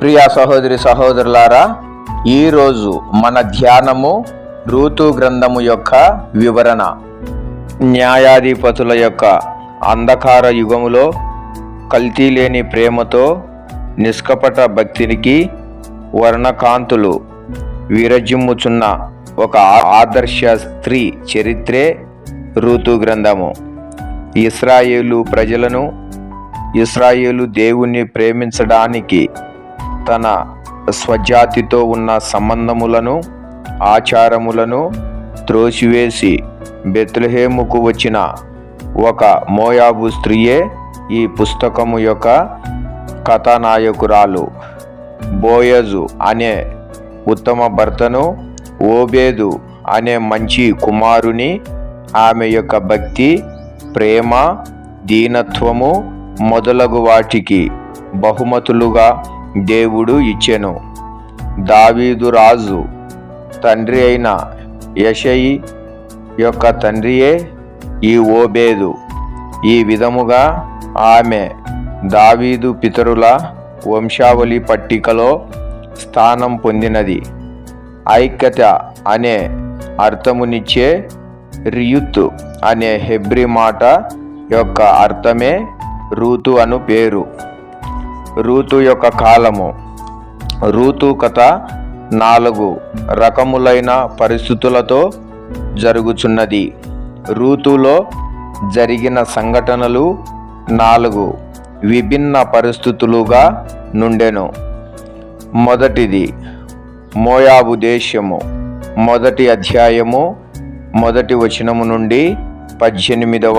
ప్రియ సహోదరి సహోదరులారా ఈరోజు మన ధ్యానము ఋతు గ్రంథము యొక్క వివరణ. న్యాయాధిపతుల యొక్క అంధకార యుగములో కల్తీ లేని ప్రేమతో నిష్కపట భక్తినికి వర్ణకాంతులు విరజిమ్ముచున్న ఒక ఆదర్శ స్త్రీ చరిత్రే ఋతు గ్రంథము. ఇస్రాయేలు ప్రజలను ఇస్రాయేలు దేవుణ్ణి ప్రేమించడానికి తన స్వజాతితో ఉన్న సంబంధములను ఆచారములను త్రోసివేసి బెత్లహేముకు వచ్చిన ఒక మోయాబు స్త్రీయే ఈ పుస్తకము యొక్క కథానాయకురాలు. బోయజు అనే ఉత్తమ భర్తను ఓబేదు అనే మంచి కుమారుని ఆమె యొక్క భక్తి ప్రేమ దీనత్వము మొదలగు వాటికి బహుమతులుగా దేవుడు ఇచ్చెను. దావీదు రాజు తండ్రి అయిన యషయి యొక్క తండ్రియే ఈ ఓబేదు. ఈ విధముగా ఆమె దావీదు పితరుల వంశావళి పట్టికలో స్థానం పొందినది. ఐక్యత అనే అర్థమునిచ్చే రియుత్ అనే హెబ్రి మాట యొక్క అర్థమే రూతు అను పేరు. రూతు యొక్క కాలము. రూతు కథ నాలుగు రకములైన పరిస్థితులతో జరుగుచున్నది. రూతులో జరిగిన సంఘటనలు నాలుగు విభిన్న పరిస్థితులుగా నుండెను. మొదటిది మోయాబు దేశము. మొదటి అధ్యాయము మొదటి వచనము నుండి పద్దెనిమిదవ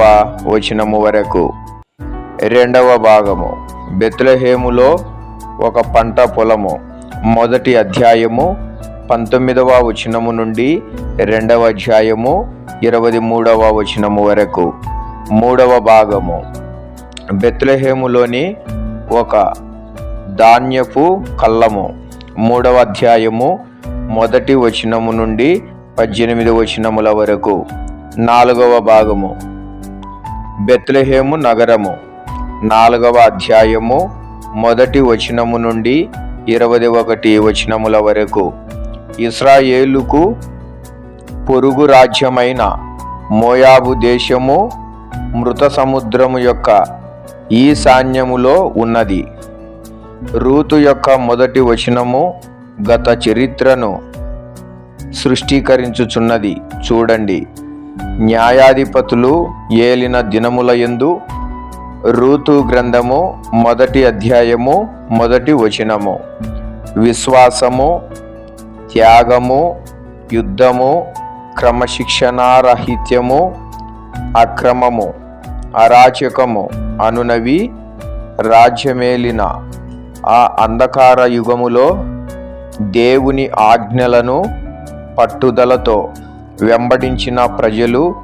వచనము వరకు. రెండవ భాగము. బెత్లహేములో ఒక పంట పొలము. మొదటి అధ్యాయము పంతొమ్మిదవ వచనము నుండి రెండవ అధ్యాయము ఇరవై మూడవ వచనము వరకు. మూడవ భాగము. బెత్లహేములోని ఒక ధాన్యపు కళ్ళము. మూడవ అధ్యాయము మొదటి వచనము నుండి పద్దెనిమిది వచనముల వరకు. నాలుగవ భాగము. బెత్లహేము నగరము. నాలుగవ అధ్యాయము మొదటి వచనము నుండి ఇరవై ఒకటి వచనముల వరకు. ఇస్రాయేలుకు పొరుగు రాజ్యమైన మోయాబు దేశము మృత సముద్రము యొక్క ఈశాన్యములో ఉన్నది. రూతు యొక్క మొదటి వచనము గత చరిత్రను సృష్టీకరించుచున్నది. చూడండి. న్యాయాధిపతులు ఏలిన దినముల యందు రూతు గ్రంథము మొదటి అధ్యాయము మొదటి వచనము. విశ్వాసము త్యాగము యుద్ధము క్రమశిక్షణారహిత్యము అక్రమము అరాచకము అనునవి రాజ్యమేలిన ఆ అంధకార యుగములో దేవుని ఆజ్ఞలను పట్టుదలతో వెంబడించిన ప్రజలు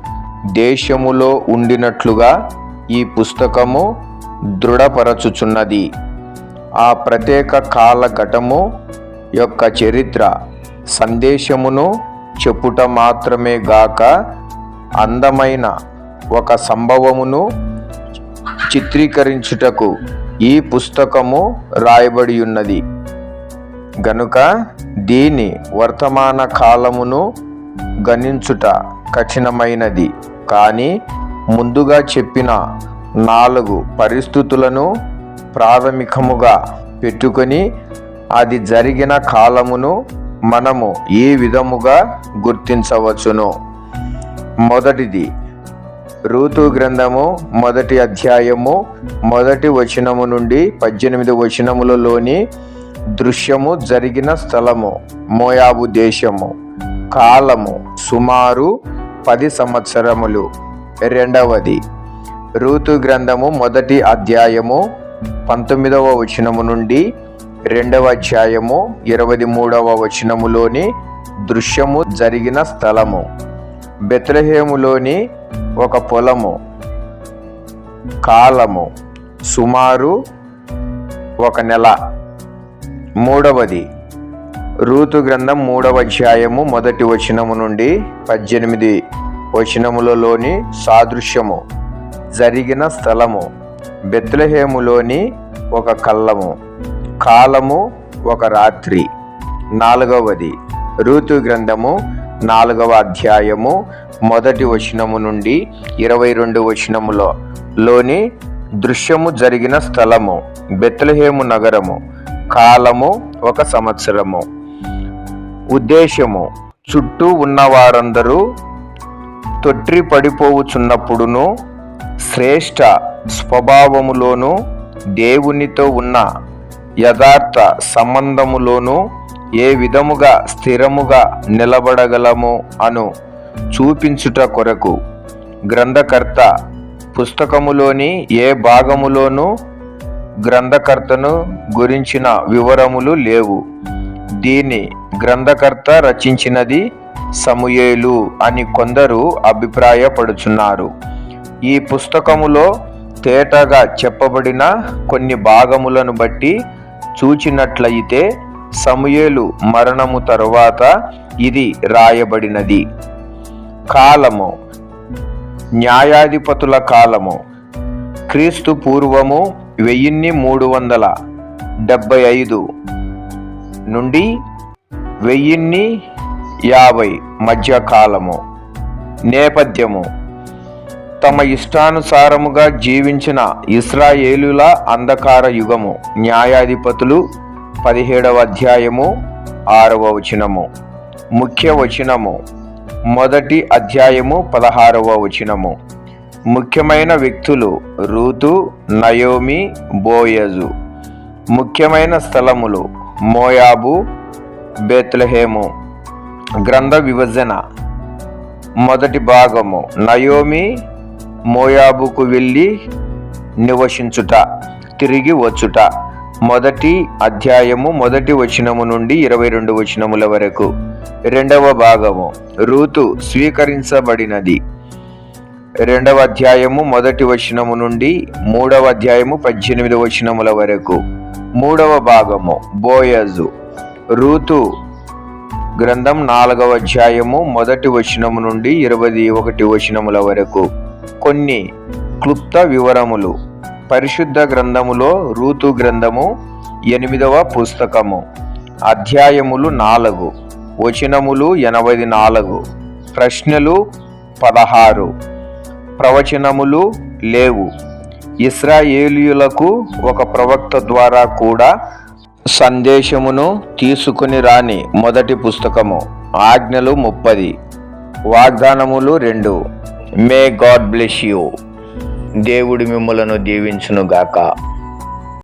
దేశములో ఉండినట్లుగా ఈ పుస్తకము దృఢపరచుచున్నది. ఆ ప్రత్యేక కాలఘటము యొక్క చరిత్ర సందేశమును చెప్పుట మాత్రమే గాక అందమైన ఒక సంభవమును చిత్రీకరించుటకు ఈ పుస్తకము రాయబడి ఉన్నది గనుక దీని వర్తమాన కాలమును గణించుట కఠినమైనది. కానీ ముందుగా చెప్పిన నాలుగు పరిస్థితులను ప్రాథమికముగా పెట్టుకొని అది జరిగిన కాలమును మనము ఈ విధముగా గుర్తించవచ్చును? మొదటిది ఋతు గ్రంథము మొదటి అధ్యాయము మొదటి వచనము నుండి పద్దెనిమిది వచనములలోని దృశ్యము జరిగిన స్థలము మోయాబు దేశము. కాలము సుమారు పది సంవత్సరములు. రెండవది. రూతు గ్రంథము మొదటి అధ్యాయము పంతొమ్మిదవ వచనము నుండి రెండవ అధ్యాయము ఇరవై మూడవ వచనములోని దృశ్యము జరిగిన స్థలము. బెత్రహేములోని ఒక పొలము. కాలము సుమారు ఒక నెల. మూడవది. రూతు గ్రంథం మూడవ అధ్యాయము మొదటి వచనము నుండి పద్దెనిమిది వచనములలోని సాదృశ్యము జరిగిన స్థలము బెత్లహేములోని ఒక కళ్ళము కాలము ఒక రాత్రి. నాలుగవది ఋతు గ్రంథము నాలుగవ అధ్యాయము మొదటి వచనము నుండి ఇరవై రెండు వచనములో లోని దృశ్యము జరిగిన స్థలము బెత్లహేము నగరము కాలము ఒక సంవత్సరము. ఉద్దేశము చుట్టూ ఉన్నవారందరూ తొట్రి పడిపోవుచున్నప్పుడును శ్రేష్ట స్వభావములోను దేవునితో ఉన్న యథార్థ సంబంధములోను ఏ విధముగా స్థిరముగా నిలబడగలము అను చూపించుట కొరకు గ్రంథకర్త పుస్తకములోని ఏ భాగములోనూ గ్రంథకర్తను గురించిన వివరములు లేవు. దీని గ్రంథకర్త రచించినది సమూయేలు అని కొందరు అభిప్రాయపడుచున్నారు. ఈ పుస్తకములో తేటగా చెప్పబడిన కొన్ని భాగములను బట్టి చూచినట్లయితే సమూయేలు మరణము తరువాత ఇది రాయబడినది. కాలము. న్యాయాధిపతుల కాలము. క్రీస్తు పూర్వము వెయ్యిన్ని మూడు వందల డెబ్బై ఐదు నుండి వెయ్యిన్ని యాభై మధ్యకాలము. నేపథ్యము. తమ ఇష్టానుసారముగా జీవించిన ఇస్రాయేలుల అంధకార యుగము. న్యాయాధిపతులు పదిహేడవ అధ్యాయము ఆరవ వచనము. ముఖ్య వచనము. మొదటి అధ్యాయము పదహారవ వచనము. ముఖ్యమైన వ్యక్తులు రూతు నయోమి బోయజు. ముఖ్యమైన స్థలములు మోయాబు బేత్లహేము. గ్రంథ విభజన. మొదటి భాగము నయోమి మోయాబుకు వెళ్ళి నివసించుట తిరిగి వచ్చుట. మొదటి అధ్యాయము మొదటి వచనము నుండి ఇరవై రెండు వచనముల వరకు. రెండవ భాగము రూతు స్వీకరించబడినది. రెండవ అధ్యాయము మొదటి వచనము నుండి మూడవ అధ్యాయము పద్దెనిమిది వచనముల వరకు. మూడవ భాగము బోయజు రూతు గ్రంథం నాలుగవ అధ్యాయము మొదటి వచనము నుండి ఇరవై ఒకటి వచనముల వరకు. కొన్ని క్లుప్త వివరములు. పరిశుద్ధ గ్రంథములో రూతు గ్రంథము ఎనిమిదవ పుస్తకము. అధ్యాయములు నాలుగు. వచనములు ఎనభై నాలుగు. ప్రశ్నలు పదహారు. ప్రవచనములు లేవు. ఇస్రాయేలీయులకు ఒక ప్రవక్త ద్వారా కూడా సందేశమును తీసుకుని రాని మొదటి పుస్తకము ఆజ్ఞలు ముప్పది వాగ్దానములు రెండు. May God bless you. దేవుడి మిమ్మలను దీవించునుగాక.